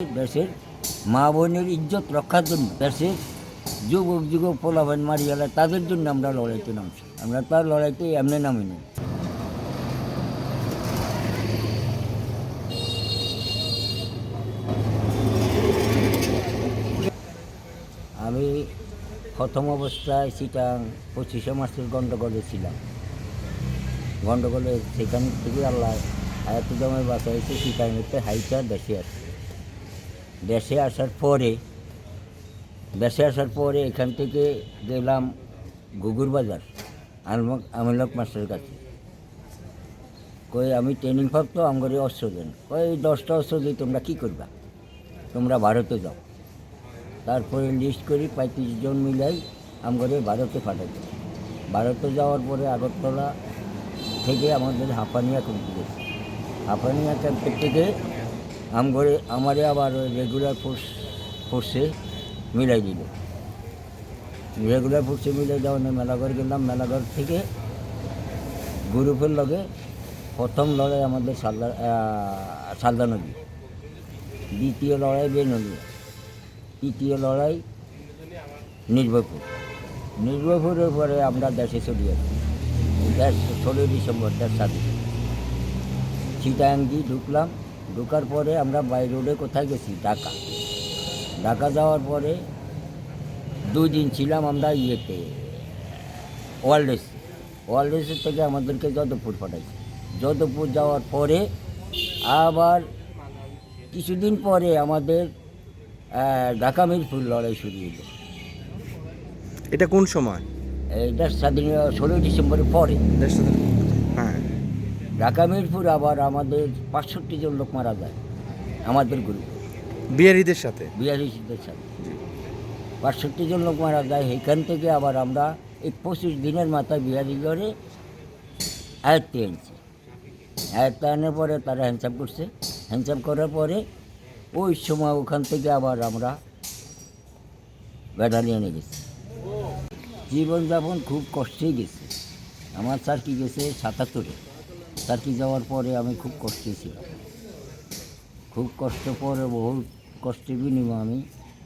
দেশের মা বোনের ইজ্জত রক্ষার জন্য দেশের যুবক যুবক পোলাভান মারিয়ালা তাদের জন্য আমরা লড়াইতে নামছি। আমরা তার লড়াইতে এমনি নামিনি আমি প্রথম অবস্থায় সিটাং পঁচিশে মাসের গণ্ডগোলে ছিলাম। গণ্ডগোলে সেখান থেকে আল্লাহ আয়াত জমায় বাঁচাইছে সিটাংতে হাইটা দেশে আসছে দেশে আসার পরে, দেশে আসার পরে এখান থেকে গেলাম গুগুর বাজার আলমক আমিলক মাস্টারের কাছে। কই, আমি ট্রেনিং প্রাপ্ত, আমগরে অস্ত্র দেন কই দশটা অস্ত্র দিয়ে তোমরা কী করবা? তোমরা ভারতে যাও। তারপরে লিস্ট করি, পঁয়ত্রিশ জন মিলাই আমগরে ভারতে পাঠাই দিল। ভারতে যাওয়ার পরে আগরতলা থেকে আমাদের হাঁপানিয়া ক্যাম্পে গেছে। হাঁপানিয়া ক্যাম্পের থেকে আমগরে আমারে আবার ওই রেগুলার ফোর্স ফোর্সে মিলাই দিল। রেগুলার ফোর্সে মিলাই দেওয়া মেলাঘর গেলাম মেলাঘর থেকে গ্রুপের লগে প্রথম লড়াই আমাদের সালদা সালদা নদী, দ্বিতীয় লড়াই বেনলিয়া তৃতীয় লড়াই নির্ভয়পুর নির্ভয়পুরের পরে আমরা দেশে চলে আসি দেশ ষোলোই ডিসেম্বর, দেশ স্বাধীন। ঢুকলাম ঢুকার পরে আমরা বাই রোডে কোথায় গেছি? ঢাকা। ঢাকা যাওয়ার পরে দুই দিন ছিলাম আমরা ইয়েতে ওয়ার্ল্ডেস ওয়ার্ল্ডেসের থেকে আমাদেরকে যদবপুর পাঠাইছে। যদবপুর যাওয়ার পরে আবার কিছুদিন পরে আমাদের ঢাকা মিরপুর লড়াই শুরু হলো। এটা কোন সময়? এটা স্বাধীন ষোলোই ডিসেম্বরের পরে। ঢাকা মিরপুর আবার আমাদের পাঁচষট্টি জন লোক মারা যায় আমাদের গ্রুপ বিহারিদের সাথে? বিহারিদের সাথে। পাঁচষট্টি জন লোক মারা যায় সেখান থেকে আবার আমরা এই পঁচিশ দিনের মাথায় বিহারি করে আয়ত্তে আনছি আয়ত্তে আনার পরে তারা হ্যান্ডসাপ করছে। হ্যান্ডসাপ করার পরে ওই সময় ওখান থেকে আবার আমরা ব্যাটালিয়নে গেছি। জীবনযাপন খুব কষ্টেই গেছে। আমার স্যার কি গেছে? সাতাত্তরে। সার্কি যাওয়ার পরে আমি খুব কষ্টে ছিলাম। খুব কষ্ট পরে বহু কষ্টের বিনিময়ে আমি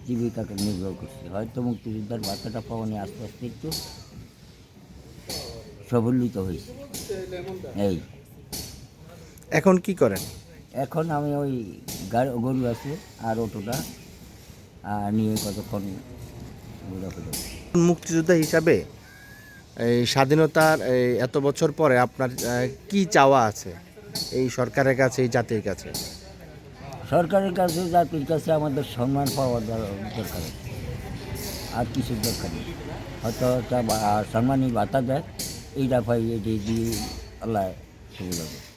জীবিকাকে নির্ভর করছি। হয়তো মুক্তিযোদ্ধার বাচ্চাটা পাওয়া নিয়ে আস্তে আস্তে একটু সবলিত হয়েছে। এই। এখন কি করেন? এখন আমি ওই গাড়ি গরু আছে আর অটোটা আর নিয়ে কতক্ষণ ঘোরাফেরা মুক্তিযোদ্ধা হিসাবে এই স্বাধীনতার এই এত বছর পরে আপনার কি চাওয়া আছে এই সরকারের কাছে, এই জাতির কাছে? সরকারের কাছে, জাতির কাছে আমাদের সম্মান পাওয়া দরকার। আর কিছু দরকার নেই। হয়তো একটা বা- সম্মানী ভাতা দেয় এইটা পাই এটি দিয়ে আল্লাহ সুবিধা